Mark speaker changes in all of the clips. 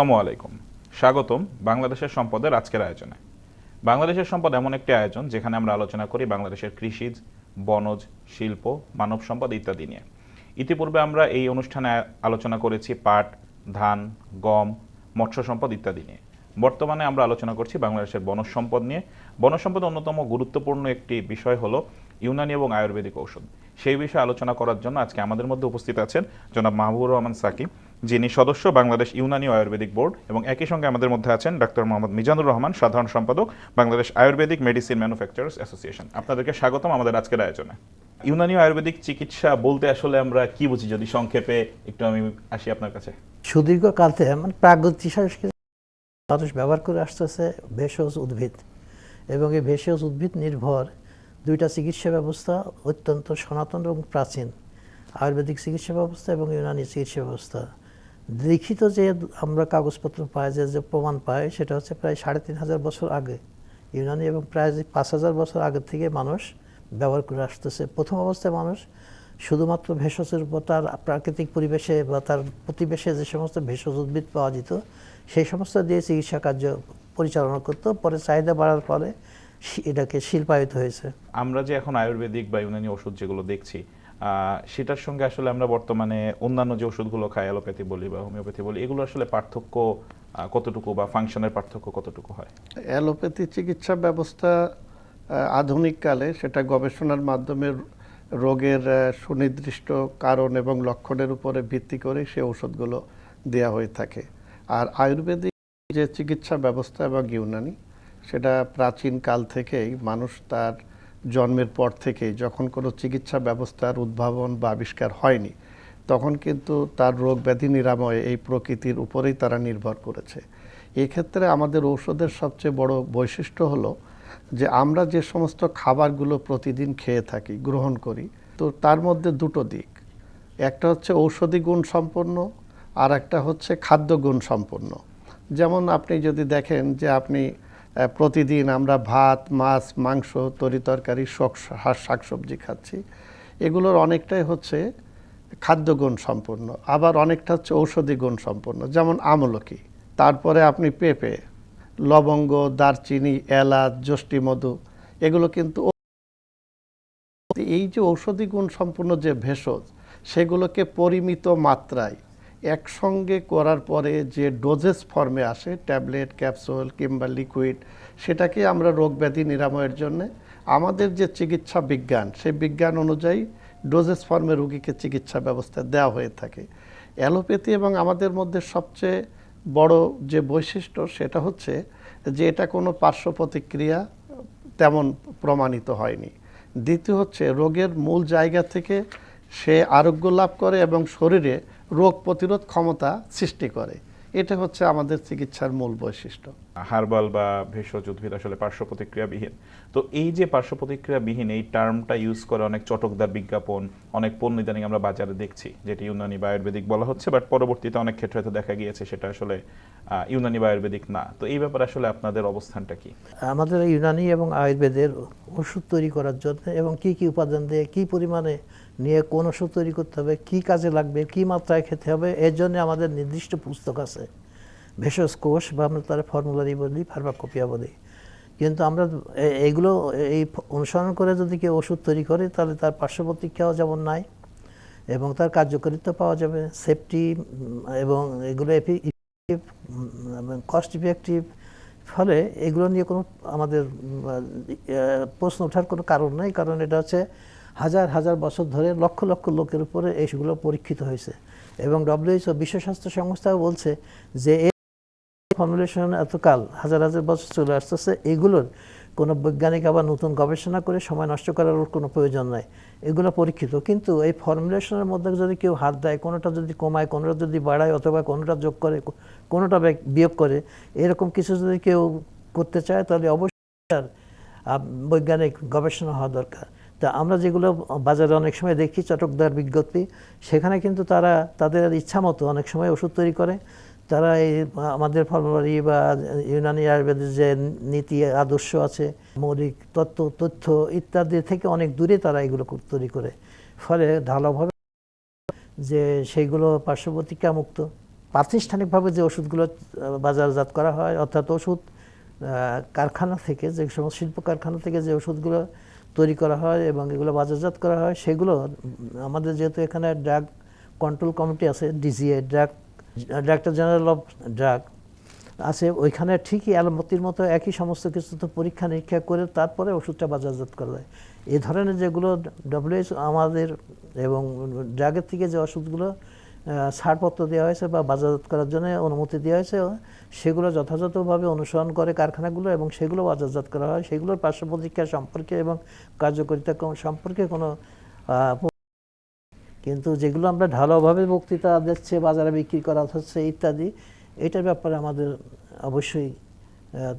Speaker 1: আসসালামু আলাইকুম। স্বাগতম বাংলাদেশের সম্পদের আজকের আয়োজনে। বাংলাদেশের সম্পদ এমন একটি আয়োজন যেখানে আমরা আলোচনা করি বাংলাদেশের কৃষিজ বনজ, শিল্প, মানব সম্পদ ইত্যাদি নিয়ে। ইতিপূর্বে আমরা এই অনুষ্ঠানে আলোচনা করেছি পাট, ধান, গম, মৎস্য সম্পদ ইত্যাদি নিয়ে। বর্তমানে আমরা আলোচনা করছি বাংলাদেশের বনজ সম্পদ নিয়ে। বনজ সম্পদ অন্যতম গুরুত্বপূর্ণ একটি বিষয় হলো ইউনানি এবং আয়ুর্বেদিক ঔষধ। সেই বিষয়ে আলোচনা করার জন্য আজকে আমাদের মধ্যে উপস্থিত আছেন জনাব মাহবুবুর রহমান সাকিব যিনি সদস্য বাংলাদেশ ইউনানি আয়ুর্বেদিক বোর্ড এবং একই সঙ্গে আমাদের মধ্যে আছেন ডাক্তার মোহাম্মদ মিজানুর রহমান, সাধারণ সম্পাদক Bangladesh Ayurvedic medicine manufacturers association. আপনাদেরকে স্বাগতম আমাদের আজকের আয়োজনে। ইউনানি আয়ুর্বেদিক চিকিৎসা বলতে আসলে আমরা কি বুঝি, যদি সংক্ষেপে একটু আমি আসি আপনার কাছে?
Speaker 2: সুদীর্ঘ কাল থেকে মানে প্রাগৈতিক মানুষ ব্যবহার করে আসতেছে ভেষজ উদ্ভিদ এবং এই ভেষজ উদ্ভিদ নির্ভর দুইটা চিকিৎসা ব্যবস্থা অত্যন্ত সনাতন এবং প্রাচীন। আয়ুর্বেদিক চিকিৎসা ব্যবস্থা এবং ইউনানি চিকিৎসা ব্যবস্থা। লিখিত যে আমরা কাগজপত্র পাই, যে যে প্রমাণ পাই, সেটা হচ্ছে প্রায় সাড়ে তিন হাজার বছর আগে। ইউনানি এবং প্রায় পাঁচ হাজার বছর আগে থেকে মানুষ ব্যবহার করে আসতেছে। প্রথম অবস্থায় মানুষ শুধুমাত্র ভেষজের উপর তার প্রাকৃতিক পরিবেশে বা তার প্রতিবেশে যে সমস্ত ভেষজ উদ্ভিদ পাওয়া যেত, সেই সমস্ত দিয়ে চিকিৎসা কার্য পরিচালনা করতো। পরে চাহিদা বাড়ার ফলে এটাকে শিল্পায়িত হয়েছে।
Speaker 1: আমরা যে এখন আয়ুর্বেদিক বা ইউনানি ওষুধ যেগুলো দেখছি সেটার সঙ্গে আসলে আমরা বর্তমানে অন্যান্য যে ওষুধগুলো খাই অ্যালোপ্যাথি বলি বা হোমিওপ্যাথি বলি এগুলো আসলে পার্থক্য কতটুকু বা ফাংশনের পার্থক্য কতটুকু হয়?
Speaker 3: অ্যালোপ্যাথি চিকিৎসা ব্যবস্থা আহ, আধুনিক কালে সেটা গবেষণার মাধ্যমে রোগের সুনির্দিষ্ট কারণ এবং লক্ষণের উপরে ভিত্তি করে সে ওষুধগুলো দেওয়া হয়ে থাকে। আর আয়ুর্বেদিক যে চিকিৎসা ব্যবস্থা এবং ইউনানি সেটা প্রাচীন কাল থেকেই মানুষ তার জন্মের পর থেকেই যখন কোনো চিকিৎসা ব্যবস্থার উদ্ভাবন বা আবিষ্কার হয়নি, তখন কিন্তু তার রোগ ব্যাধি নিরাময়ে এই প্রকৃতির উপরেই তারা নির্ভর করেছে। এক্ষেত্রে আমাদের ঔষধের সবচেয়ে বড় বৈশিষ্ট্য হলো যে আমরা যে সমস্ত খাবারগুলো প্রতিদিন খেয়ে থাকি, গ্রহণ করি, তো তার মধ্যে দুটো দিক। একটা হচ্ছে ঔষধি গুণ সম্পন্ন আর একটা হচ্ছে খাদ্য গুণ সম্পন্ন। যেমন আপনি যদি দেখেন যে আপনি প্রতিদিন আমরা ভাত, মাছ, মাংস তরিতরকারি শক শাকসবজি খাচ্ছি। এগুলোর অনেকটাই হচ্ছে খাদ্যগুণ সম্পন্ন আবার অনেকটা হচ্ছে ঔষধি গুণ সম্পন্ন যেমন আমলকি। তারপরে আপনি পেঁপে, লবঙ্গ, দারচিনি, এলাচ যষ্টি মধু, এগুলো কিন্তু এই যে ঔষধি গুণ সম্পন্ন যে ভেষজ, সেগুলোকে পরিমিত মাত্রায় একসঙ্গে করার পরে যে ডোজেস ফর্মে আসে, ট্যাবলেট, ক্যাপসুল কিংবা লিকুইড, সেটাকে আমরা রোগ ব্যাধি নিরাময়ের জন্য, আমাদের যে চিকিৎসা বিজ্ঞান, সেই বিজ্ঞান অনুযায়ী ডোজেস ফর্মে রোগীকে চিকিৎসা ব্যবস্থা দেওয়া হয়ে থাকে। অ্যালোপ্যাথি এবং আমাদের মধ্যে সবচেয়ে বড় যে বৈশিষ্ট্য, সেটা হচ্ছে যে এটা কোনো পার্শ্ব প্রতিক্রিয়া তেমন প্রমাণিত হয়নি। দ্বিতীয় হচ্ছে, রোগের মূল জায়গা থেকে সে আরোগ্য লাভ করে এবং শরীরে রোগ প্রতিরোধ ক্ষমতা সৃষ্টি করে। এটা হচ্ছে আমাদের চিকিৎসার মূল বৈশিষ্ট্য।
Speaker 1: হার্বাল বা ভেষজ উদ্ভিদ আসলে পার্শ্ব প্রতিক্রিয়াবিহীন। তো এই যে পার্শ্ব প্রতিক্রিয়াবিহীন এই টার্মটা ইউজ করে অনেক চটকদার বিজ্ঞাপন অনেক পণ্য ইদানিং আমরা বাজারে দেখছি যেটি ইউনানি বা আয়ুর্বেদিক বলা হচ্ছে বাট পরবর্তীতে অনেক ক্ষেত্রে হয়তো দেখা গিয়েছে সেটা আসলে ইউনানি বা আয়ুর্বেদিক না। তো এই ব্যাপারে আসলে আপনাদের অবস্থানটা কি?
Speaker 2: আমাদের ইউনানি এবং আয়ুর্বেদের ওষুধ তৈরি করার জন্য এবং কি কি উপাদান দিয়ে কি পরিমাণে নিয়ে কোন ওষুধ তৈরি করতে হবে, কি কাজে লাগবে, কি মাত্রায় খেতে হবে, এর জন্য আমাদের নির্দিষ্ট পুস্তক আছে। ভেষজ কোষ বা আমরা তার ফর্মুলারি বলি ফার্মাকোপিয়া বলি। কিন্তু আমরা এইগুলো এই অনুসরণ করে যদি কেউ ওষুধ তৈরি করে, তাহলে তার পার্শ্ব প্রতিক্রিয়াও যেমন নাই, এবং তার কার্যকারিতা পাওয়া যাবে। সেফটি এবং এগুলো কস্ট ইফেক্টিভ ফলে এগুলো নিয়ে কোনো আমাদের প্রশ্ন ওঠার কোনো কারণ নেই, কারণ এটা হচ্ছে হাজার হাজার বছর ধরে লক্ষ লক্ষ লোকের উপরে এইগুলো পরীক্ষিত হয়েছে। এবং ডব্লিউএইচও বিশ্ব স্বাস্থ্য সংস্থাও বলছে যে এই ফর্মুলেশন এতকাল হাজার হাজার বছর চলে আসতেছে, এগুলোর কোনো বৈজ্ঞানিক আবার নতুন গবেষণা করে সময় নষ্ট করার কোনো প্রয়োজন নাই। এগুলো পরীক্ষিত। কিন্তু এই ফর্মুলেশনের মধ্যে যদি কেউ হাত দেয়, কোনোটা যদি কমায়, কোনোটা যদি বাড়ায়, অথবা কোনোটা যোগ করে কোনোটা বিয়োগ করে, এরকম কিছু যদি কেউ করতে চায়, তাহলে অবশ্যই বৈজ্ঞানিক গবেষণা হওয়া দরকার। তা আমরা যেগুলো বাজারে অনেক সময় দেখি, চটকদার বিজ্ঞপ্তি, সেখানে কিন্তু তারা তাদের ইচ্ছা মতো অনেক সময় ওষুধ তৈরি করে। তারা এই আমাদের ফর্মুলারি বা ইউনানি আয়ুর্বেদের যে নীতি, আদর্শ আছে, মৌলিক তত্ত্ব, তথ্য ইত্যাদি থেকে অনেক দূরে তারা এগুলো তৈরি করে। ফলে ঢালাভাবে যে সেইগুলো পার্শ্ব প্রতিক্রিয়া মুক্ত, প্রাতিষ্ঠানিকভাবে যে ওষুধগুলো বাজারজাত করা হয়, অর্থাৎ ওষুধ কারখানা থেকে যে সমস্ত শিল্প কারখানা থেকে যে ওষুধগুলো তৈরি করা হয় এবং এগুলো বাজারজাত করা হয়। সেগুলো, আমাদের যেহেতু এখানে ড্রাগ কন্ট্রোল কমিটি আছে DGA drug director general of drug আছে, ওইখানে ঠিকই অ্যালোপ্যাথির মতো একই সমস্ত কিছু তো পরীক্ষা নিরীক্ষা করে তারপরে ওষুধটা বাজারজাত করা যায়। এ ধরনের যেগুলো ডব্লিউএইচ আমাদের এবং ড্রাগের থেকে যে ওষুধগুলো ছাড়পত্র দেওয়া হয়েছে বা বাজারজাত করার জন্য অনুমতি দেওয়া হয়েছে। সেগুলো যথাযথভাবে অনুসরণ করে কারখানাগুলো এবং সেগুলো বাজারজাত করা হয়। সেগুলোর পার্শ্ব প্রতিক্রিয়া সম্পর্কে এবং কার্যকারিতা সম্পর্কে কোনো কিন্তু যেগুলো আমরা ঢালাওভাবে বক্তৃতা দিচ্ছে, বাজারে বিক্রি করা হচ্ছে ইত্যাদি, এটার ব্যাপারে আমাদের অবশ্যই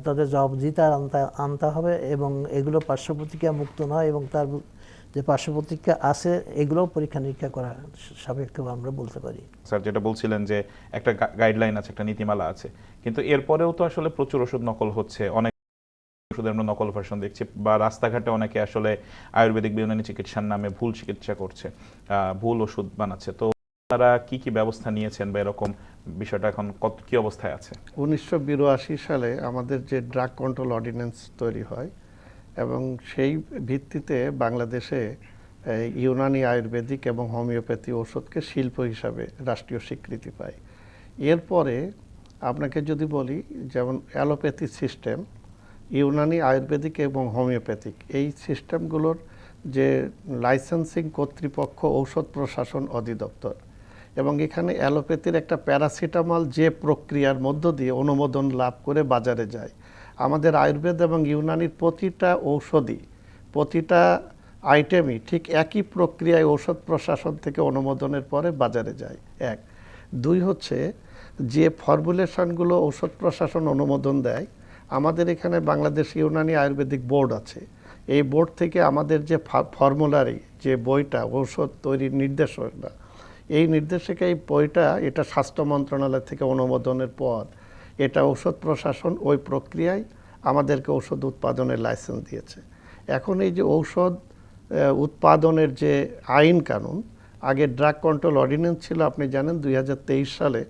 Speaker 2: তাদের জবাবদিহিতা আনতে আনতে হবে এবং এগুলো পার্শ্ব প্রতিক্রিয়া মুক্ত নয় এবং তার যে পার্শ্ব প্রতিক্রিয়া আছে এগুলোও পরীক্ষা নিরীক্ষা করা সাপেক্ষে আমরা বলতে পারি।
Speaker 1: স্যার যেটা বলছিলেন যে একটা গাইডলাইন আছে একটা নীতিমালা আছে। কিন্তু এরপরেও তো আসলে প্রচুর ওষুধ নকল হচ্ছে। অনেক ওষুধের আমরা নকল ভার্সন দেখছি বা রাস্তাঘাটে অনেকে আসলে আয়ুর্বেদিক বিজ্ঞানী চিকিৎসার নামে ভুল চিকিৎসা করছে ভুল ওষুধ বানাচ্ছে। তো তারা কি কি ব্যবস্থা নিয়েছেন বা এরকম বিষয়টা এখন কত কি অবস্থায় আছে?
Speaker 3: উনিশশো বিরাশি সালে আমাদের যে ড্রাগ কন্ট্রোল অর্ডিন্যান্স তৈরি হয় এবং সেই ভিত্তিতে বাংলাদেশে ইউনানি আয়ুর্বেদিক এবং হোমিওপ্যাথি ওষুধকে শিল্প হিসাবে রাষ্ট্রীয় স্বীকৃতি পায়। এরপরে আপনাকে যদি বলি, যেমন অ্যালোপ্যাথি সিস্টেম, ইউনানি আয়ুর্বেদিক এবং হোমিওপ্যাথিক, এই সিস্টেমগুলোর যে লাইসেন্সিং কর্তৃপক্ষ ঔষধ প্রশাসন অধিদপ্তর এবং এখানে অ্যালোপ্যাথির একটা প্যারাসিটামল যে প্রক্রিয়ার মধ্য দিয়ে অনুমোদন লাভ করে বাজারে যায় আমাদের আয়ুর্বেদ এবং ইউনানির প্রতিটা ঔষধি প্রতিটা আইটেমই ঠিক একই প্রক্রিয়ায় ঔষধ প্রশাসন থেকে অনুমোদনের পরে বাজারে যায়। এক। দুই হচ্ছে, যে ফর্মুলেশনগুলো ঔষধ প্রশাসন অনুমোদন দেয়, আমাদের এখানে বাংলাদেশ ইউনানি আয়ুর্বেদিক বোর্ড আছে। এই বোর্ড থেকে আমাদের যে ফর্মুলারি যে বইটা, ঔষধ তৈরির নির্দেশনা, এই নির্দেশিকা এই বইটা এটা স্বাস্থ্য মন্ত্রণালয় থেকে অনুমোদনের পর এটা ঔষধ প্রশাসন ওই প্রক্রিয়ায় আমাদেরকে ঔষধ উৎপাদনের লাইসেন্স দিয়েছে। এখন এই যে ঔষধ উৎপাদনের যে আইন কানুন, আগে ড্রাগ কন্ট্রোল অর্ডিন্যান্স ছিল, আপনি জানেন দুই হাজার তেইশ সালে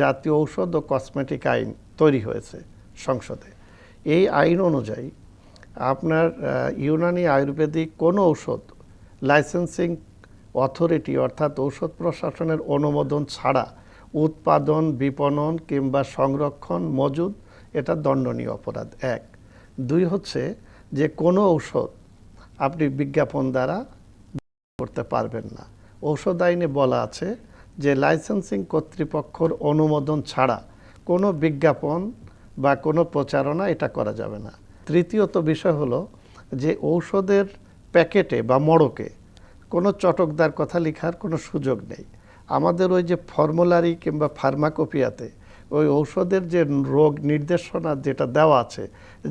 Speaker 3: জাতীয় ঔষধ ও কসমেটিক আইন তৈরি হয়েছে সংসদে। এই আইন অনুযায়ী আপনার ইউনানি আয়ুর্বেদিক কোনো ঔষধ লাইসেন্সিং অথরিটি অর্থাৎ ঔষধ প্রশাসনের অনুমোদন ছাড়া উৎপাদন, বিপণন কিংবা সংরক্ষণ মজুদ, এটা দণ্ডনীয় অপরাধ। এক। দুই হচ্ছে যে কোনো ঔষধ আপনি বিজ্ঞাপন দ্বারা করতে পারবেন না। ঔষধ আইনে বলা আছে যে লাইসেন্সিং কর্তৃপক্ষর অনুমোদন ছাড়া কোনো বিজ্ঞাপন বা কোনো প্রচারণা এটা করা যাবে না। তৃতীয়ত বিষয় হলো যে ঔষধের প্যাকেটে বা মড়কে কোনো চটকদার কথা লেখার কোনো সুযোগ নেই। আমাদের ওই যে ফর্মুলারি কিংবা ফার্মাকোপিয়াতে ওই ঔষধের যে রোগ নির্দেশনা যেটা দেওয়া আছে,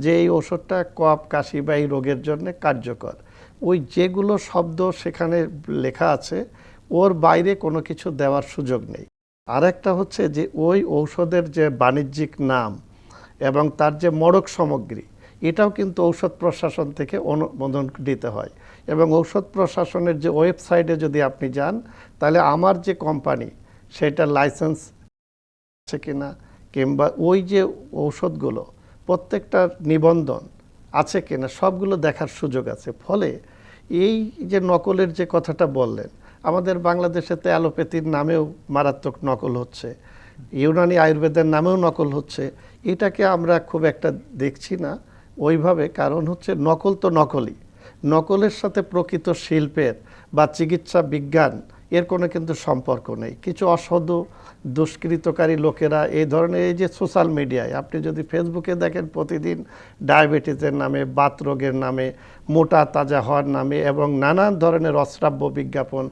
Speaker 3: যে এই ওষুধটা কফ, কাশি বা এই রোগের জন্য কার্যকর। ওই যেগুলো শব্দ সেখানে লেখা আছে, ওর বাইরে কোনো কিছু দেওয়ার সুযোগ নেই। আরেকটা হচ্ছে যে ওই ঔষধের যে বাণিজ্যিক নাম এবং তার যে মড়ক সামগ্রী এটাও কিন্তু ঔষধ প্রশাসন থেকে অনুমোদন দিতে হয়। এবং ঔষধ প্রশাসনের যে ওয়েবসাইটে যদি আপনি যান, তাহলে আমার যে কোম্পানি, সেটা লাইসেন্স আছে কিনা, কিংবা ওই যে ঔষধগুলো প্রত্যেকটার নিবন্ধন আছে কিনা, সবগুলো দেখার সুযোগ আছে। ফলে এই যে নকলের যে কথাটা বললেন, আমাদের বাংলাদেশে তো অ্যালোপ্যাথির নামেও মারাত্মক নকল হচ্ছে, ইউনানি আয়ুর্বেদের নামেও নকল হচ্ছে, এটাকে আমরা খুব একটা দেখছি না। ওইভাবে, কারণ হচ্ছে নকল তো নকলই। নকলের সাথে প্রকৃত শিল্পের বা চিকিৎসা বিজ্ঞান এর কোনো কিন্তু সম্পর্ক নেই। কিছু অসাধু, দুষ্কৃতকারী লোকেরা এই ধরনের, এই যে সোশ্যাল মিডিয়ায়, আপনি যদি ফেসবুকে দেখেন প্রতিদিন ডায়াবেটিসের নামে, বাত রোগের নামে, মোটা তাজা হওয়ার নামে এবং নানান ধরনের অশ্রাব্য বিজ্ঞাপন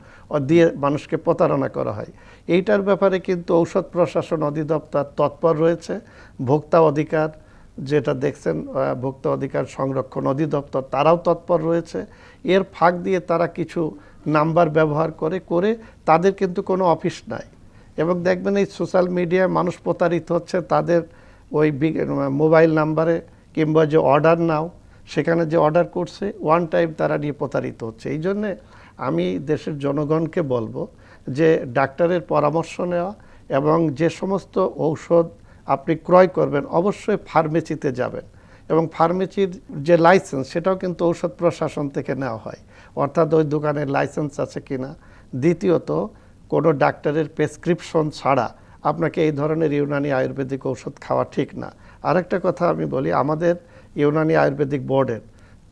Speaker 3: দিয়ে মানুষকে প্রতারণা করা হয়। এইটার ব্যাপারে কিন্তু ঔষধ প্রশাসন অধিদপ্তর তৎপর রয়েছে। ভোক্তা অধিকার যেটা দেখছেন ভোক্তা অধিকার সংরক্ষণ অধিদপ্তর, তারাও তৎপর রয়েছে। এর ফাঁক দিয়ে তারা কিছু নাম্বার ব্যবহার করে করে তাদের কিন্তু কোনো অফিস নাই। এবং দেখবেন এই সোশ্যাল মিডিয়ায় মানুষ প্রতারিত হচ্ছে, তাদের ওই মোবাইল নাম্বারে কিংবা যে অর্ডার নাও, সেখানে যে অর্ডার করছে ওয়ান টাইম তারা নিয়ে প্রতারিত হচ্ছে। এই জন্যে আমি দেশের জনগণকে বলব যে, ডাক্তারের পরামর্শ নেওয়া এবং যে সমস্ত ঔষধ আপনি ক্রয় করবেন, অবশ্যই ফার্মেসিতে যাবেন। এবং ফার্মেসির যে লাইসেন্স, সেটাও কিন্তু ঔষধ প্রশাসন থেকে নেওয়া হয়। অর্থাৎ ওই দোকানের লাইসেন্স আছে কি না দ্বিতীয়ত, কোনো ডাক্তারের প্রেসক্রিপশন ছাড়া আপনাকে এই ধরনের ইউনানি আয়ুর্বেদিক ঔষধ খাওয়া ঠিক না। আরেকটা কথা আমি বলি, আমাদের ইউনানি আয়ুর্বেদিক বোর্ডের,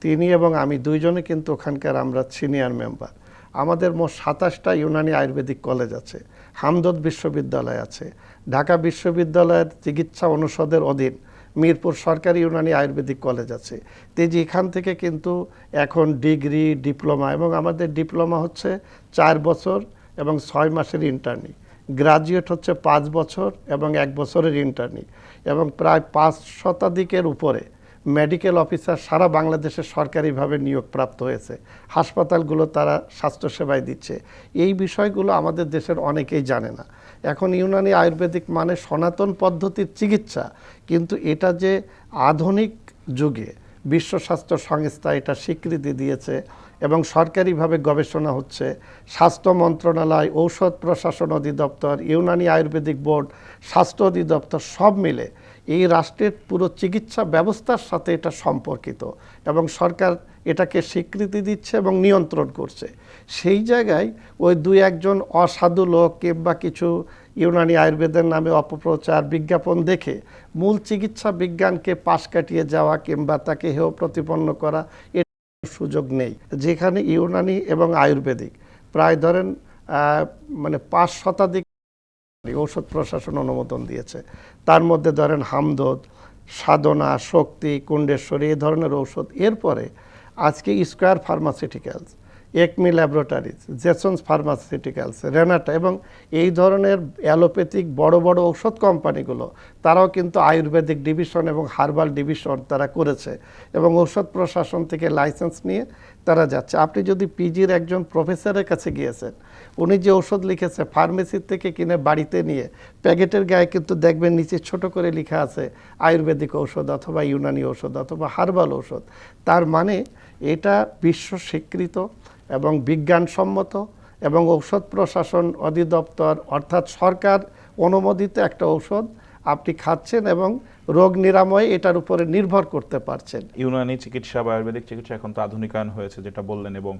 Speaker 3: তিনি এবং আমি দুইজনে কিন্তু ওখানকার আমরা সিনিয়র মেম্বার। আমাদের মোট সাতাশটা ইউনানি আয়ুর্বেদিক কলেজ আছে। হামদর্দ বিশ্ববিদ্যালয় আছে। ঢাকা বিশ্ববিদ্যালয়ের চিকিৎসা অনুষদের অধীন মিরপুর সরকারি ইউনানি আয়ুর্বেদিক কলেজ আছে। তেজি এখান থেকে কিন্তু এখন ডিগ্রি, ডিপ্লোমা এবং আমাদের ডিপ্লোমা হচ্ছে চার বছর এবং ছয় মাসের ইন্টার্নি। গ্রাজুয়েট হচ্ছে পাঁচ বছর এবং এক বছরের ইন্টার্নি এবং প্রায় পাঁচ শতাধিকের উপরে মেডিকেল অফিসার সারা বাংলাদেশে সরকারিভাবে নিয়োগপ্রাপ্ত হয়েছে। হাসপাতালগুলো তারা স্বাস্থ্যসেবায় দিচ্ছে। এই বিষয়গুলো আমাদের দেশের অনেকেই জানে না। এখন ইউনানি আয়ুর্বেদিক মানে সনাতন পদ্ধতির চিকিৎসা। কিন্তু এটা যে আধুনিক যুগে বিশ্ব স্বাস্থ্য সংস্থা এটা স্বীকৃতি দিয়েছে এবং সরকারিভাবে গবেষণা হচ্ছে। স্বাস্থ্য মন্ত্রণালয়, ঔষধ প্রশাসন অধিদপ্তর, ইউনানি আয়ুর্বেদিক বোর্ড, স্বাস্থ্য অধিদপ্তর সব মিলে এই রাষ্ট্রের পুরো চিকিৎসা ব্যবস্থার সাথে এটা সম্পর্কিত এবং সরকার এটাকে স্বীকৃতি দিচ্ছে এবং নিয়ন্ত্রণ করছে। সেই জায়গায় ওই দুই একজন অসাধু লোক কিংবা কিছু ইউনানি আয়ুর্বেদের নামে অপপ্রচার বিজ্ঞাপন দেখে মূল চিকিৎসা বিজ্ঞানকে পাশ কাটিয়ে যাওয়া কিংবা তাকে হেয় প্রতিপন্ন করা এর সুযোগ নেই। যেখানে ইউনানি এবং আয়ুর্বেদিক প্রায় ধরেন মানে পাঁচ শতাধিক ঔষধ প্রশাসন অনুমোদন দিয়েছে। তার মধ্যে ধরেন হামদোদ, সাধনা, শক্তি, কুণ্ডেশ্বরী এই ধরনের ঔষধ। এরপরে আজকে Square pharmaceuticals, Acme laboratories, Jayson pharmaceuticals, Renata এবং এই ধরনের অ্যালোপ্যাথিক বড় বড় ঔষধ কোম্পানিগুলো, তারাও কিন্তু আয়ুর্বেদিক ডিভিশন এবং হার্বাল ডিভিশন তারা করেছে এবং ঔষধ প্রশাসন থেকে লাইসেন্স নিয়ে তারা যাচ্ছে। আপনি যদি পিজির একজন প্রফেসরের কাছে গিয়েছেন উনি যে ওষুধ লিখেছে ফার্মেসির থেকে কিনে বাড়িতে নিয়ে, প্যাকেটের গায়ে কিন্তু দেখবেন নিচে ছোট করে লেখা আছে, আয়ুর্বেদিক ঔষধ অথবা ইউনানি ঔষধ অথবা হার্বাল ঔষধ। তার মানে এটা বিশ্ব স্বীকৃত এবং বিজ্ঞানসম্মত এবং ঔষধ প্রশাসন অধিদপ্তর অর্থাৎ সরকার অনুমোদিত একটা ঔষধ আপনি খাচ্ছেন এবং রোগ নিরাময় এটার উপরে নির্ভর করতে পারছেন।
Speaker 1: ইউনানি চিকিৎসা বা আয়ুর্বেদিক চিকিৎসা এখন তো আধুনিকায়ন হয়েছে, যেটা বললেন এবং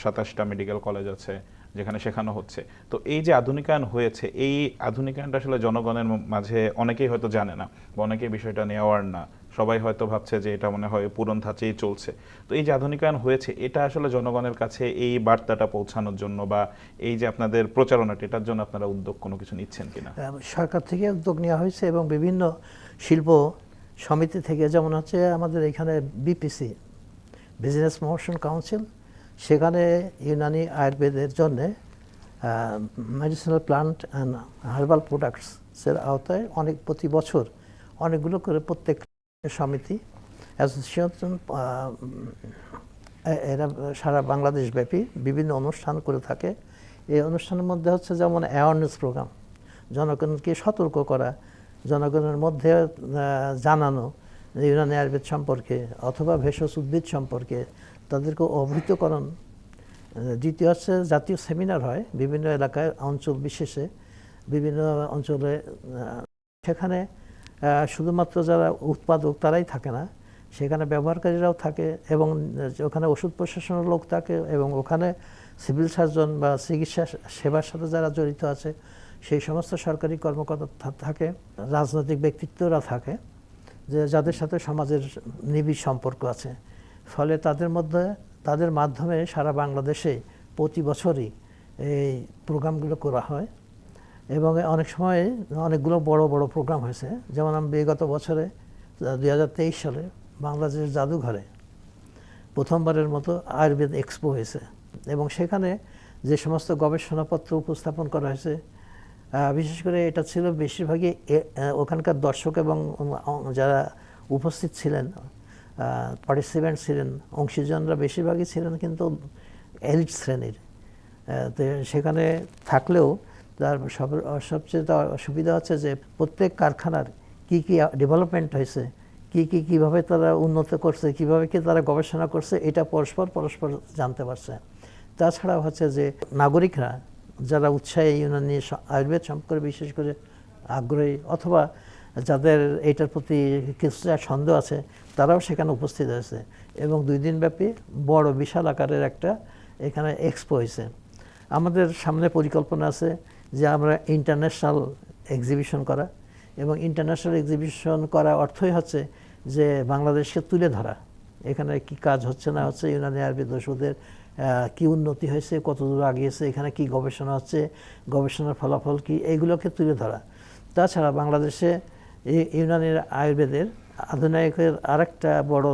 Speaker 1: সাতাশটা মেডিকেল কলেজ আছে যেখানে শেখানো হচ্ছে। তো এই যে আধুনিকায়ন হয়েছে, এই আধুনিকায়নটা আসলে জনগণের মাঝে অনেকেই হয়তো জানে না বা অনেকেই বিষয়টা নেওয়ার না। সবাই হয়তো ভাবছে যে এটা মনে হয় পুরন ধাঁচেই চলছে। তো এই যে আধুনিকায়ন হয়েছে, এটা আসলে জনগণের কাছে এই বার্তাটা পৌঁছানোর জন্য বা এই যে আপনাদের প্রচারণাটা, এটার জন্য আপনারা উদ্যোগ কোনো কিছু নিচ্ছেন কিনা?
Speaker 2: সরকার থেকে উদ্যোগ নেওয়া হয়েছে এবং বিভিন্ন শিল্প সমিতি থেকে, যেমন হচ্ছে আমাদের এখানে বিপিসি বিজনেস প্রমোশন কাউন্সিল সেখানে ইউনানি আয়ুর্বেদের জন্যে মেডিসিনাল প্লান্ট অ্যান্ড হার্বাল প্রোডাক্টসের আওতায় অনেক প্রতি বছর অনেকগুলো করে প্রত্যেক সমিতি অ্যাসোসিয়েশন এরা সারা বাংলাদেশ ব্যাপী বিভিন্ন অনুষ্ঠান করে থাকে। এই অনুষ্ঠানের মধ্যে হচ্ছে যেমন অ্যাওয়ারনেস প্রোগ্রাম জনগণকে সতর্ক করা, জনগণের মধ্যে জানানো, ইউনানি আয়ুর্বেদ সম্পর্কে অথবা ভেষজ উদ্ভিদ সম্পর্কে তাদেরকে অবহিতকরণ দ্বিতীয় হচ্ছে জাতীয় সেমিনার হয় বিভিন্ন এলাকায়, অঞ্চল বিশেষে, বিভিন্ন অঞ্চলে সেখানে শুধুমাত্র যারা উৎপাদক তারাই থাকে না, সেখানে ব্যবহারকারীরাও থাকে এবং ওখানে ওষুধ প্রশাসনের লোক থাকে এবং ওখানে সিভিল সার্জন বা চিকিৎসা সেবার সাথে যারা জড়িত আছে, সেই সমস্ত সরকারি কর্মকর্তা থাকে, রাজনৈতিক ব্যক্তিত্বরা থাকে, যে যাদের সাথে সমাজের নিবিড় সম্পর্ক আছে। ফলে তাদের মধ্যে, তাদের মাধ্যমে সারা বাংলাদেশে প্রতি বছরই এই প্রোগ্রামগুলো করা হয়। এবং অনেক সময় অনেকগুলো বড় বড় প্রোগ্রাম হয়েছে। যেমন আমি বিগত বছরে দুই হাজার তেইশ সালে বাংলাদেশের জাদুঘরে প্রথমবারের মতো আয়ুর্বেদ এক্সপো হয়েছে। এবং সেখানে যে সমস্ত গবেষণাপত্র উপস্থাপন করা হয়েছে বিশেষ করে এটা ছিল বেশিরভাগই ওখানকার দর্শক এবং যারা উপস্থিত ছিলেন পার্টিসিপেন্ট ছিলেন, অংশীজনরা বেশিরভাগই ছিলেন কিন্তু এলিট শ্রেণির। তো সেখানে থাকলেও তার সব, সবচেয়ে তো অসুবিধা হচ্ছে যে প্রত্যেক কারখানার কি কি ডেভেলপমেন্ট হয়েছে, কি কি কীভাবে তারা উন্নত করছে, কীভাবে কি তারা গবেষণা করছে, এটা পরস্পর পরস্পর জানতে পারছে। তাছাড়া হচ্ছে যে নাগরিকরা যারা উৎসাহী ইউনানি স- আয়ুর্বেদ সম্পর্কে বিশেষ করে আগ্রহী অথবা যাদের এইটার প্রতি কিছুটা সন্দেহ আছে তারাও সেখানে উপস্থিত হয়েছে এবং দুই দিনব্যাপী বড় বিশাল আকারের একটা এখানে এক্সপো হয়েছে। আমাদের সামনে পরিকল্পনা আছে যে আমরা ইন্টারন্যাশনাল এক্সিবিশন করা এবং ইন্টারন্যাশনাল এক্সিবিশন করা অর্থই হচ্ছে যে বাংলাদেশকে তুলে ধরা। এখানে কি কাজ হচ্ছে না হচ্ছে ইউনানি আরবিদ ওষুধের আহ, কি উন্নতি হয়েছে কত দূর আগিয়েছে এখানে কি গবেষণা হচ্ছে গবেষণার ফলাফল কি এইগুলোকে তুলে ধরা। তাছাড়া বাংলাদেশে ইউনানির আয়ুর্বেদের আধুনিকের আরেকটা বড়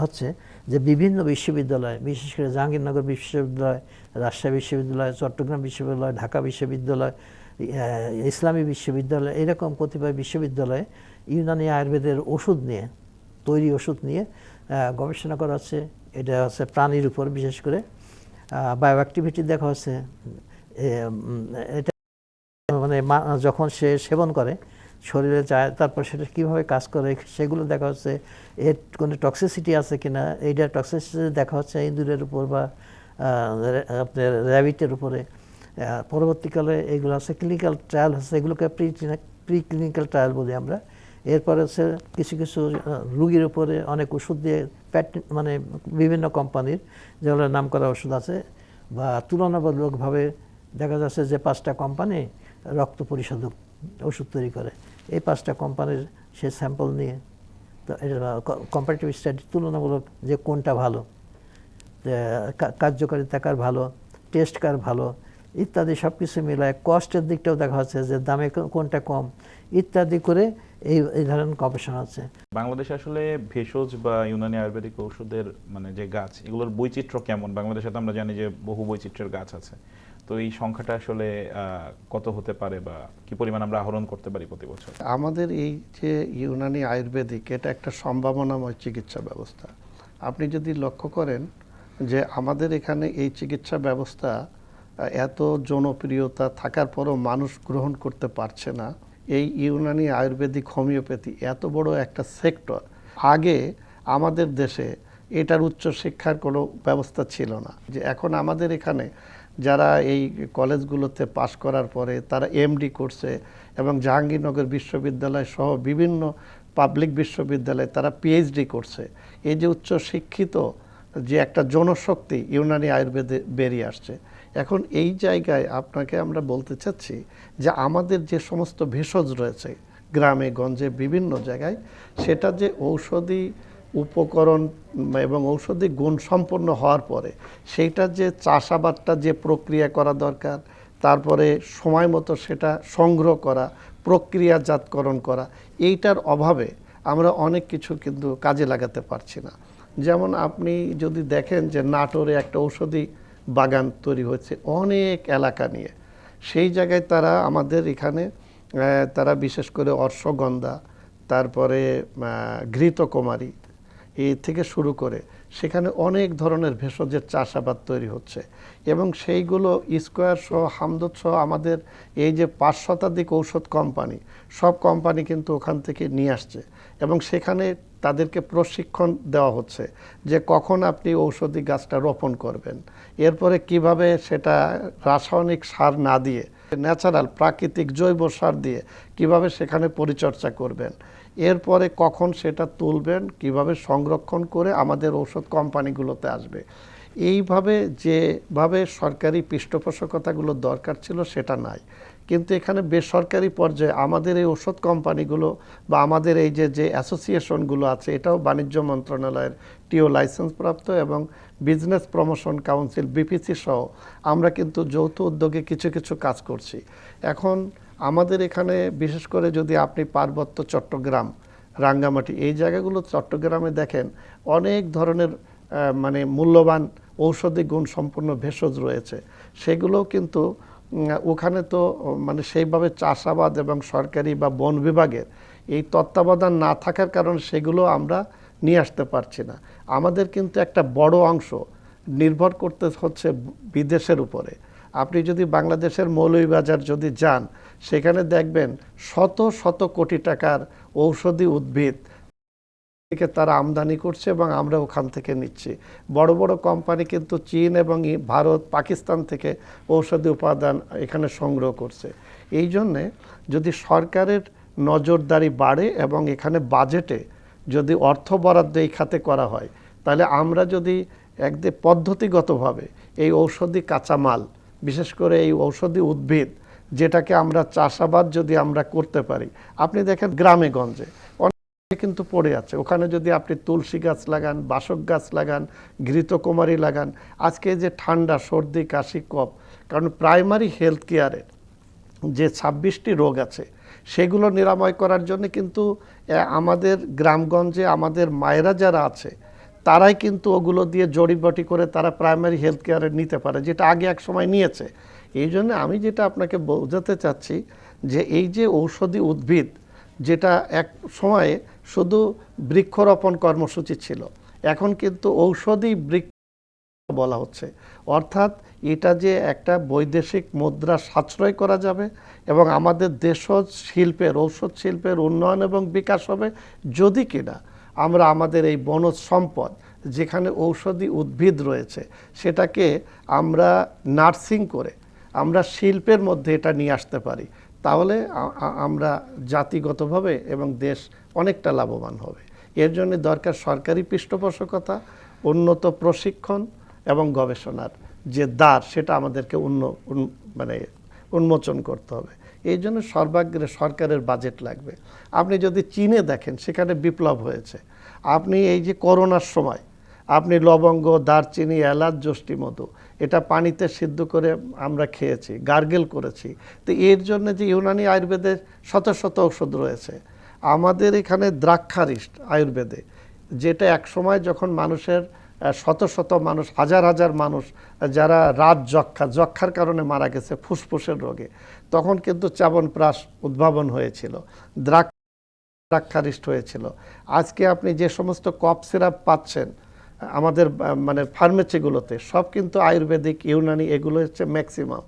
Speaker 2: হচ্ছে যে বিভিন্ন বিশ্ববিদ্যালয়, বিশেষ করে জাহাঙ্গীরনগর বিশ্ববিদ্যালয়, রাজশাহী বিশ্ববিদ্যালয়, চট্টগ্রাম বিশ্ববিদ্যালয়, ঢাকা বিশ্ববিদ্যালয় ইসলামী বিশ্ববিদ্যালয়, এরকম কতিপয় বিশ্ববিদ্যালয়ে ইউনানি আয়ুর্বেদের ওষুধ নিয়ে, তৈরি ওষুধ নিয়ে গবেষণা করা হচ্ছে। এটা হচ্ছে প্রাণীর উপর, বিশেষ করে বায়ো অ্যাক্টিভিটি দেখা হচ্ছে। এটা মানে যখন সে সেবন করে শরীরে যায়, তারপর সেটা কীভাবে কাজ করে, সেগুলো দেখা হচ্ছে, এর কোনো টক্সিসিটি আছে কি না এইটা টক্সিসিটি দেখা হচ্ছে ইঁদুরের উপর বা আপনার র্যাবিটের উপরে। পরবর্তীকালে এগুলো আছে ক্লিনিক্যাল ট্রায়াল হচ্ছে, এগুলোকে প্রি প্রি ক্লিনিক্যাল ট্রায়াল বলি আমরা। এরপরে হচ্ছে কিছু কিছু রুগীর উপরে অনেক ওষুধ দিয়ে প্যাট মানে বিভিন্ন কোম্পানির যেগুলো নাম করা ওষুধ আছে, বা তুলনামূলকভাবে দেখা যাচ্ছে যে পাঁচটা কোম্পানি রক্ত পরিশোধক ওষুধ তৈরি করে। এই পাঁচটা কোম্পানির সে স্যাম্পল নিয়ে, তো কম্পারেটিভ স্টাডি তুলনামূলক যে কোনটা ভালো কার্যকারিতা কার ভালো টেস্ট কার ভালো, ইত্যাদি সব কিছু মিলায় কস্টের দিকটাও দেখা হচ্ছে যে দামে কোনটা কম, ইত্যাদি করে এই এই ধরনের গবেষণা আছে।
Speaker 1: বাংলাদেশে আসলে ভেষজ বা ইউনানি আয়ুর্বেদিক ঔষধের মানে যে গাছ এগুলোর বৈচিত্র্য কেমন? বাংলাদেশে তো আমরা জানি যে বহু বৈচিত্র্যের গাছ আছে। তো এই সংখ্যাটা আসলে আহ, কত হতে পারে বা কি পরিমাণ আমরা আহরণ করতে পারি প্রতি বছর?
Speaker 3: আমাদের এই যে ইউনানি আয়ুর্বেদিক এটা একটা সম্ভাবনাময় চিকিৎসা ব্যবস্থা। আপনি যদি লক্ষ্য করেন যে আমাদের এখানে এই চিকিৎসা ব্যবস্থা এত জনপ্রিয়তা থাকার পরও মানুষ গ্রহণ করতে পারছে না। এই ইউনানি আয়ুর্বেদিক হোমিওপ্যাথি এত বড় একটা সেক্টর, আগে আমাদের দেশে এটার উচ্চশিক্ষার কোনো ব্যবস্থা ছিল না। যে এখন আমাদের এখানে যারা এই কলেজগুলোতে পাশ করার পরে তারা এমডি করছে এবং জাহাঙ্গীরনগর বিশ্ববিদ্যালয় সহ বিভিন্ন পাবলিক বিশ্ববিদ্যালয়ে তারা পিএইচডি করছে। এই যে উচ্চ শিক্ষিত যে একটা জনশক্তি ইউনানি আয়ুর্বেদে বেরিয়ে আসছে এখন এই জায়গায় আপনাকে আমরা বলতে চাচ্ছি যে আমাদের যে সমস্ত ভেষজ রয়েছে, গ্রামে, গঞ্জে, বিভিন্ন জায়গায়, সেটা যে ঔষধি উপকরণ এবং ঔষধি গুণ সম্পন্ন হওয়ার পরে সেইটা যে চাষাবাদটা যে প্রক্রিয়া করা দরকার, তারপরে সময় মতো সেটা সংগ্রহ করা, প্রক্রিয়াজাতকরণ করা, এইটার অভাবে আমরা অনেক কিছু কিন্তু কাজে লাগাতে পারছি না। যেমন আপনি যদি দেখেন যে নাটোরে একটা ঔষধি বাগান তৈরি হয়েছে অনেক এলাকা নিয়ে। সেই জায়গায় তারা আমাদের এখানে তারা বিশেষ করে অর্শগন্ধা তারপরে ঘৃতকুমারী এই থেকে শুরু করে সেখানে অনেক ধরনের ভেষজের চাষাবাদ তৈরি হচ্ছে। এবং সেইগুলো স্কোয়ার সহ, হামদত সহ আমাদের এই যে পাঁচ শতাধিক ঔষধ কোম্পানি, সব কোম্পানি কিন্তু ওখান থেকে নিয়ে আসছে। এবং সেখানে তাদেরকে প্রশিক্ষণ দেওয়া হচ্ছে যে কখন আপনি ঔষধি গাছটা রোপণ করবেন। এরপরে কীভাবে সেটা রাসায়নিক সার না দিয়ে, ন্যাচারাল প্রাকৃতিক জৈব সার দিয়ে কীভাবে সেখানে পরিচর্যা করবেন। এরপরে কখন সেটা তুলবেন, কীভাবে সংরক্ষণ করে আমাদের ঔষধ কোম্পানিগুলোতে আসবে। এইভাবে যেভাবে সরকারি পৃষ্ঠপোষকতাগুলো দরকার ছিল সেটা নাই। কিন্তু এখানে বেসরকারি পর্যায়ে আমাদের এই ওষুধ কোম্পানিগুলো বা আমাদের এই যে যে অ্যাসোসিয়েশনগুলো আছে, এটাও বাণিজ্য মন্ত্রণালয়ের টিও লাইসেন্স প্রাপ্ত এবং বিজনেস প্রমোশন কাউন্সিল, বিপিসি সহ আমরা কিন্তু যৌথ উদ্যোগে কিছু কিছু কাজ করছি। এখন আমাদের এখানে বিশেষ করে যদি আপনি পার্বত্য চট্টগ্রাম, রাঙ্গামাটি, এই জায়গাগুলো চট্টগ্রামে দেখেন, অনেক ধরনের মানে মূল্যবান ঔষধি গুণ সম্পন্ন ভেষজ রয়েছে। সেগুলোও কিন্তু ওখানে তো মানে সেইভাবে চাষাবাদ এবং সরকারি বা বন বিভাগের এই তত্ত্বাবধান না থাকার কারণে সেগুলো আমরা নিয়ে আসতে পারছি না। আমাদের কিন্তু একটা বড় অংশ নির্ভর করতে হচ্ছে বিদেশের উপরে। আপনি যদি বাংলাদেশের মৌলভীবাজার যদি যান, সেখানে দেখবেন শত শত কোটি টাকার ঔষধি উদ্ভিদ থেকে তারা আমদানি করছে এবং আমরা ওখান থেকে নিচ্ছি। বড় বড় কোম্পানি কিন্তু চীন এবং ভারত, পাকিস্তান থেকে ঔষধি উপাদান এখানে সংগ্রহ করছে। এই জন্যে যদি সরকারের নজরদারি বাড়ে এবং এখানে বাজেটে যদি অর্থ বরাদ্দ এই খাতে করা হয়, তাহলে আমরা যদি একদিন পদ্ধতিগতভাবে এই ঔষধি কাঁচামাল, বিশেষ করে এই ঔষধি উদ্ভিদ, যেটাকে আমরা চাষাবাদ যদি আমরা করতে পারি, আপনি দেখেন গ্রামে গঞ্জে কিন্তু পড়ে আছে। ওখানে যদি আপনি তুলসী গাছ লাগান, বাসক গাছ লাগান, ঘৃতকুমারী লাগান, আজকে যে ঠান্ডা, সর্দি, কাশি, কফ, কারণ প্রাইমারি হেলথ কেয়ারের যে ছাব্বিশটি রোগ আছে, সেগুলো নিরাময় করার জন্য কিন্তু আমাদের গ্রামগঞ্জে আমাদের মায়েরা যারা আছে, তারাই কিন্তু ওগুলো দিয়ে জড়িবটি করে তারা প্রাইমারি হেলথ কেয়ারে নিতে পারে, যেটা আগে এক সময় নিয়েছে। এই জন্য আমি যেটা আপনাকে বোঝাতে চাচ্ছি যে এই যে ঔষধি উদ্ভিদ, যেটা এক সময়ে শুধু বৃক্ষরোপণ কর্মসূচি ছিল। এখন কিন্তু ঔষধি বৃক্ষ বলা হচ্ছে। অর্থাৎ এটা যে একটা বৈদেশিক মুদ্রা সাশ্রয় করা যাবে এবং আমাদের দেশজ শিল্পের, ঔষধ শিল্পের উন্নয়ন এবং বিকাশ হবে যদি কিনা আমরা আমাদের এই বনজ সম্পদ যেখানে ঔষধি উদ্ভিদ রয়েছে সেটাকে আমরা নার্সিং করে আমরা শিল্পের মধ্যে এটা নিয়ে আসতে পারি। তাহলে আমরা জাতিগতভাবে এবং দেশ অনেকটা লাভবান হবে। এর জন্য দরকার সরকারি পৃষ্ঠপোষকতা, উন্নত প্রশিক্ষণ এবং গবেষণার যে দ্বার, সেটা আমাদেরকে উন্ন, উন- মানে উন্মোচন করতে হবে। এই জন্য সর্বাগ্রে সরকারের বাজেট লাগবে। আপনি যদি চীনে দেখেন, সেখানে বিপ্লব হয়েছে। আপনি এই যে করোনার সময়, আপনি লবঙ্গ, দারচিনি, এলাচ যষ্টি মধু, এটা পানিতে সিদ্ধ করে আমরা খেয়েছি, গার্গেল করেছি। তো এর জন্য যে ইউনানি আয়ুর্বেদের শত শত ঔষধ রয়েছে আমাদের এখানে দ্রাক্ষারিস্ট আয়ুর্বেদে, যেটা এক সময় যখন মানুষের শত শত মানুষ, হাজার হাজার মানুষ যারা রাত যক্ষা, যক্ষার কারণে মারা গেছে ফুসফুসের রোগে, তখন কিন্তু চাবনপ্রাস উদ্ভাবন হয়েছিল দ্রাক্ষারিস্ট দ্রাক্ষারিষ্ট হয়েছিল। আজকে আপনি যে সমস্ত কপ সিরাপ পাচ্ছেন আমাদের মানে ফার্মেসিগুলোতে সব কিন্তু আয়ুর্বেদিক, ইউনানি, এগুলো হচ্ছে ম্যাক্সিমাম।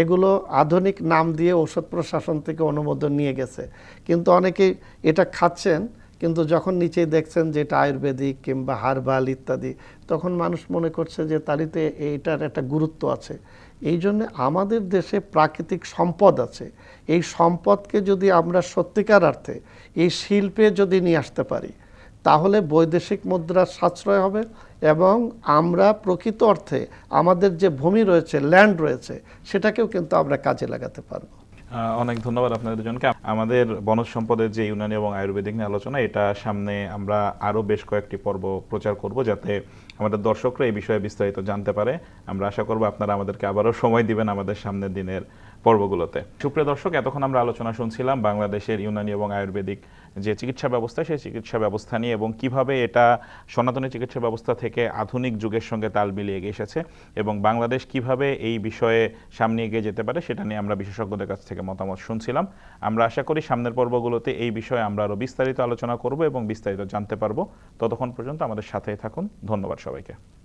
Speaker 3: এগুলো আধুনিক নাম দিয়ে ঔষধ প্রশাসন থেকে অনুমোদন নিয়ে গেছে। কিন্তু অনেকেই এটা খাচ্ছেন, কিন্তু যখন নিচেই দেখছেন যে এটা আয়ুর্বেদিক কিংবা হার্বাল ইত্যাদি, তখন মানুষ মনে করছে যে তারিতে এইটার একটা গুরুত্ব আছে। এই জন্য আমাদের দেশে প্রাকৃতিক সম্পদ আছে। এই সম্পদকে যদি আমরা সত্যিকার অর্থে, এই শিল্পে যদি নিয়ে আসতে পারি তাহলে বৈদেশিক মুদ্রার সাশ্রয় হবে এবং আমরা প্রকৃত অর্থে আমাদের যে ভূমি রয়েছে ল্যান্ড রয়েছে, সেটাকেও কিন্তু আমরা কাজে লাগাতে পারব।
Speaker 1: অনেক ধন্যবাদ আপনাদের দুজনকে। আমাদের বনজ সম্পদের যে ইউনানি এবং আয়ুর্বেদিক নিয়ে আলোচনা, এটা সামনে আমরা আরও বেশ কয়েকটি পর্ব প্রচার করব যাতে আমাদের দর্শকরা এই বিষয়ে বিস্তারিত জানতে পারে। আমরা আশা করব আপনারা আমাদেরকে আবারও সময় দিবেন আমাদের সামনের দিনের পর্বগুলোতে। সুপ্রিয় দর্শক, এতক্ষণ আমরা আলোচনা শুনছিলাম বাংলাদেশের ইউনানি এবং আয়ুর্বেদিক যে চিকিৎসা ব্যবস্থা, সেই চিকিৎসা ব্যবস্থা নিয়ে এবং কীভাবে এটা সনাতনী চিকিৎসা ব্যবস্থা থেকে আধুনিক যুগের সঙ্গে তাল মিলিয়ে এসেছে এবং বাংলাদেশ কীভাবে এই বিষয়ে সামনে এগিয়ে যেতে পারে সেটা নিয়ে আমরা বিশেষজ্ঞদের কাছ থেকে মতামত শুনছিলাম। আমরা আশা করি সামনের পর্বগুলোতে এই বিষয়ে আমরা আরও বিস্তারিত আলোচনা করব এবং বিস্তারিত জানতে পারব। ততক্ষণ পর্যন্ত আমাদের সাথেই থাকুন। ধন্যবাদ সবাইকে।